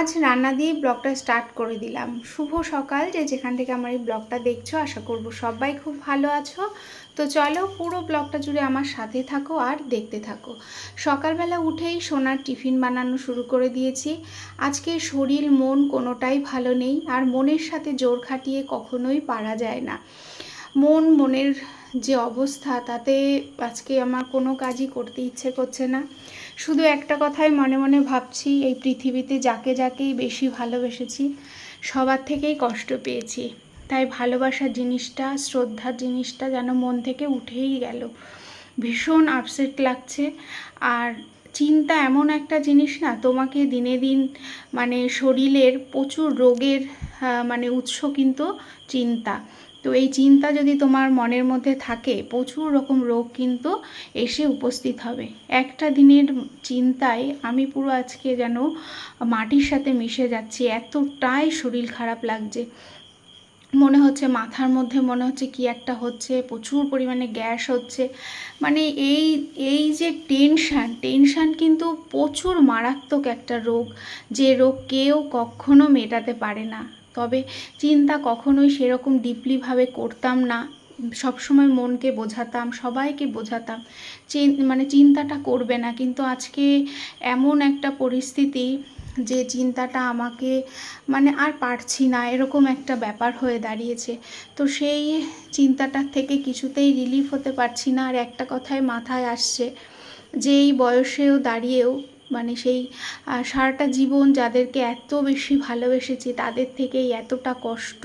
আজ রান্না দিয়ে ব্লগটা স্টার্ট করে দিলাম। শুভ সকাল যে যেখান থেকে আমার এই ব্লগটা দেখছ, আশা করব সবাই খুব ভালো আছো। তো চলো পুরো ব্লগটা জুড়ে আমার সাথে থাকো আর দেখতে থাকো। সকালবেলা উঠেই সোনার টিফিন বানানো শুরু করে দিয়েছি। আজকে শরীর, মন কোনোটাই ভালো নেই, আর মনের সাথে জোর খাটিয়ে কখনোই পারা যায় না। মন, মনের যে অবস্থা, তাতে আজকে আমার কোনো কাজই করতে ইচ্ছে করছে না। শুধু একটা কথাই মনে মনে ভাবছি, এই পৃথিবীতে যাকে যাকেই বেশি ভালোবেসেছি, সবার থেকেই কষ্ট পেয়েছি। তাই ভালোবাসার জিনিসটা, শ্রদ্ধার জিনিসটা যেন মন থেকে উঠেই গেল। ভীষণ আপসেট লাগছে। আর চিন্তা এমন একটা জিনিস না, তোমাকে দিনে দিন মানে শরীরের প্রচুর রোগের মানে উৎস কিন্তু চিন্তা। তো এই চিন্তা যদি তোমার মনের মধ্যে থাকে, প্রচুর রকম রোগ কিন্তু এসে উপস্থিত হবে। একটা দিনের চিন্তায় আমি পুরো আজকে যেন মাটির সাথে মিশে যাচ্ছি, এতটাই শরীর খারাপ লাগছে। মনে হচ্ছে মাথার মধ্যে, মনে হচ্ছে কি একটা হচ্ছে, প্রচুর পরিমাণে গ্যাস হচ্ছে। মানে এই এই যে টেনশান টেনশান কিন্তু প্রচুর মারাত্মক একটা রোগ, যে রোগ কেউ কখনো মেটাতে পারে না। তবে চিন্তা কখনোই সেরকম ডিপলিভাবে করতাম না। সবসময় মনকে বোঝাতাম, সবাইকে বোঝাতাম। মানে চিন্তাটা করবে না। কিন্তু আজকে এমন একটা পরিস্থিতি যে চিন্তাটা আমাকে মানে আর পারছি না, এরকম একটা ব্যাপার হয়ে দাঁড়িয়েছে। তো সেই চিন্তাটার থেকে কিছুতেই রিলিফ হতে পারছি না। আর একটা কথাই মাথায় আসছে, যে এই বয়সেও দাঁড়িয়েও মানে সেই সারাটা জীবন যাদেরকে এত বেশি ভালোবেসেছি তাদের থেকেই এতটা কষ্ট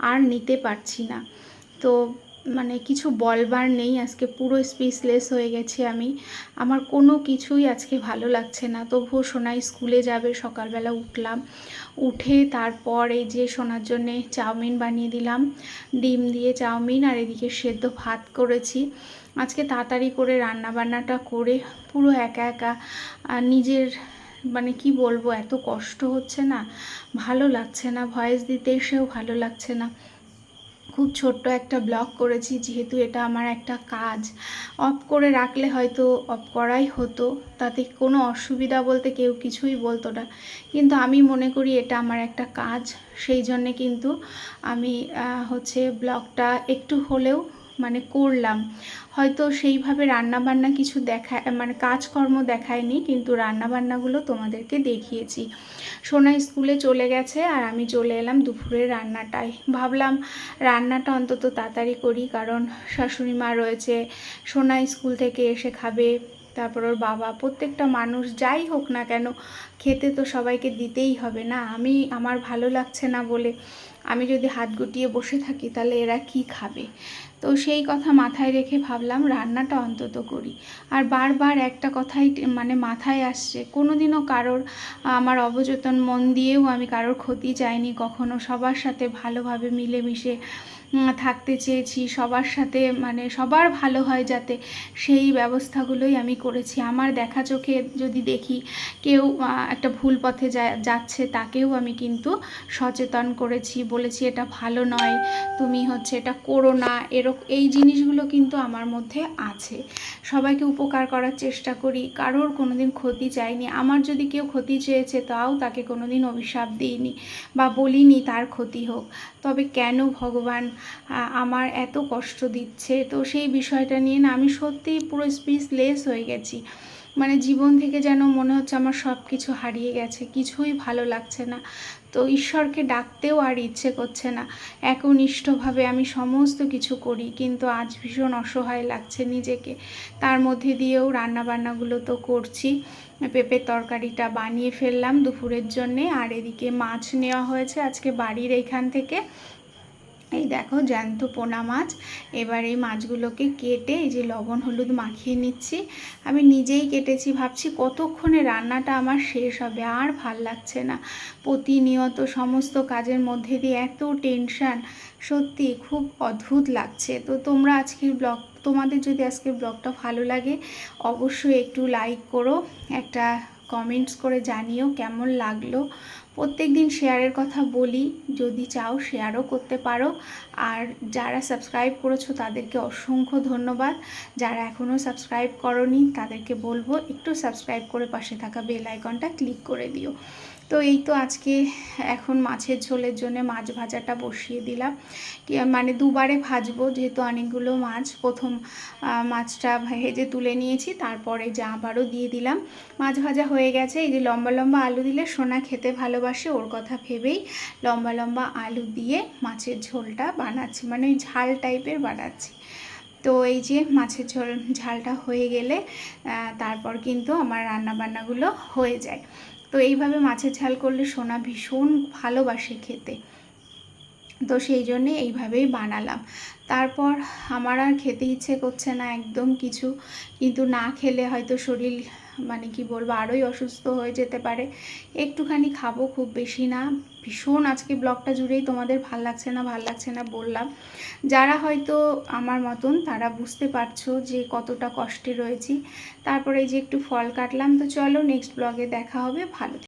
আর নিতে পারছি না। তো মানে কিছু বলবার নেই, আজকে পুরো স্পিচলেস হয়ে গেছি আমি। আমার কোনো কিছুই আজকে ভালো লাগছে না। তবুও সোনাই স্কুলে যাবে, সকালবেলা উঠলাম। উঠে তারপর এই যে সোনার জন্যে চাউমিন বানিয়ে দিলাম। ডিম দিয়ে চাউমিন আর এদিকে সেদ্ধ ভাত করেছি। আজকে তাড়াতাড়ি করে রান্না বান্নাটা করে পুরো একা একা নিজের মানে কি বলব, এত কষ্ট হচ্ছে না। ভালো লাগছে না, ভয়েস দিতে এসেও ভালো লাগছে না। খুব ছোট্ট একটা ব্লগ করেছি, যেহেতু এটা আমার একটা কাজ। অফ করে রাখলে হয়তো অফ করাই হতো, তাতে কোনো অসুবিধা বলতে কেউ কিছুই বলতো না। কিন্তু আমি মনে করি এটা আমার একটা কাজ, সেই জন্যে কিন্তু আমি হচ্ছে ব্লগটা একটু হলেও মানে করলাম। হয়তো সেইভাবে রান্নাবান্না কিছু দেখা মানে কাজকর্ম দেখায়নি, কিন্তু রান্নাবান্নাগুলো তোমাদেরকে দেখিয়েছি। সোনা স্কুলে চলে গেছে আর আমি চলে এলাম দুপুরের রান্নাটায়। ভাবলাম রান্নাটা অন্তত তাড়াতাড়ি করি, কারণ শাশুড়ি মা রয়েছে, সোনা স্কুল থেকে এসে খাবে, তারপর ওর বাবা, প্রত্যেকটা মানুষ যাই হোক না কেন, খেতে তো সবাইকে দিতেই হবে না। আমি, আমার ভালো লাগছে না বলে আমি যদি হাত গুটিয়ে বসে থাকি, তাহলে এরা কি খাবে? তো সেই কথা মাথায় রেখে ভাবলাম রান্নাটা অন্তত করি। আর বারবার একটা কথাই মানে মাথায় আসছে কোনো দিনও কারোর, আমার অবচেতন মন দিয়েও আমি কারোর ক্ষতি চাইনি, কখনো সবার সাথে ভালোভাবে মিলেমিশে থাকতে চেয়েছি, সবার সাথে মানে সবার ভালো হয় যাতে সেই ব্যবস্থাগুলোই আমি করেছি। আমার দেখা চোখে যদি দেখি কেউ একটা ভুল পথে যাচ্ছে তাকেও আমি কিন্তু সচেতন করেছি, বলেছি এটা ভালো নয়, তুমি হচ্ছে এটা করো না, এরক, এই জিনিসগুলো কিন্তু আমার মধ্যে আছে। সবাইকে উপকার করার চেষ্টা করি, কারোর কোনো দিন ক্ষতি চাইনি, আমার যদি কেউ ক্ষতি চেয়েছে তাও তাকে কোনো দিন অভিশাপ দিইনি বা বলিনি তার ক্ষতি হোক, তবে কেন ভগবান আমার এত কষ্ট দিচ্ছে। তো সেই বিষয়টা নিয়ে না আমি সত্যিই পুরো স্পিচলেস হয়ে গেছি। মানে জীবন থেকে যেন মনে হচ্ছে আমার সব কিছু হারিয়ে গেছে, কিছুই ভালো লাগছে না। তো ঈশ্বরকে ডাকতেও আর ইচ্ছে করছে না। একনিষ্ঠভাবে আমি সমস্ত কিছু করি, কিন্তু আজ ভীষণ অসহায় লাগছে নিজেকে। তার মধ্যে দিয়েও রান্নাবান্নাগুলো তো করছি। পেঁপের তরকারিটা বানিয়ে ফেললাম দুপুরের জন্যে। আর এদিকে মাছ নেওয়া হয়েছে আজকে বাড়ির এইখান থেকে। এই দেখো জ্যান্ত পোনা মাছ। এবার এই মাছগুলোকে কেটে এই যে লবণ, হলুদ মাখিয়ে নিচ্ছি। আমি নিজেই কেটেছি, ভাবছি কতক্ষণে রান্নাটা আমার শেষ হবে, আর ভালো লাগছে না। প্রতিনিয়ত সমস্ত কাজের মধ্যে দিয়ে এত টেনশান সত্যি খুব অদ্ভুত লাগছে। তো তোমরা আজকের ব্লগ, তোমাদের যদি আজকের ব্লগটা ভালো লাগে, অবশ্যই একটু লাইক করো, একটা কমেন্টস করে জানিও কেমন লাগল। প্রত্যেক দিন শেয়ারের কথা বলি, যদি চাও শেয়ারও করতে পারো। আর যারা সাবস্ক্রাইব করেছ তাদেরকে অসংখ্য ধন্যবাদ। যারা এখনও সাবস্ক্রাইব করনি তাদেরকে বলব একটু সাবস্ক্রাইব করে পাশে থাকা বেল আইকনটা ক্লিক করে দিও। তো এই তো আজকে এখন মাছের ঝোলের জন্য মাছ ভাজাটা বসিয়ে দিলাম। মানে দুবারে ভাজবো যেহেতু অনেকগুলো মাছ। প্রথম মাছটা ভেজে তুলে নিয়েছি, তারপরে যা আবারও দিয়ে দিলাম। মাছ ভাজা হয়ে গেছে, এই যে লম্বা লম্বা আলু দিলে সোনা খেতে ভালোবাসে। ওর কথা ভেবেই লম্বা লম্বা আলু দিয়ে মাছের ঝোলটা বানাচ্ছি মানে ওই ঝাল টাইপের বানাচ্ছি। তো এই যে মাছের ঝোল, ঝালটা হয়ে গেলে তারপর কিন্তু আমার রান্না বান্নাগুলো হয়ে যায়। তো এইভাবে মাছের ঝাল করলে সোনা ভীষণ ভালোবাসে খেতে। তো সেই জন্যে এইভাবেই বানালাম। তারপর আমার আর খেতে ইচ্ছে করছে না একদম কিছু। কিন্তু না খেলে হয়তো শরীর মানে কি বলব, আরোই অসুস্থ হয়ে যেতে পারে। একটুখানি খাব খুব বেশি না। ভীষণ আজকে ব্লগটা জুড়েই তোমাদের ভালো লাগছে না, ভালো লাগছে না বললাম। যারা হয়তো আমার মতন, তারা বুঝতে পারছ যে কতটা কষ্টে রয়েছি। তারপরে এই যে একটু ফল কাটলাম, তো চলো নেক্সট ব্লগে দেখা হবে। ভালো।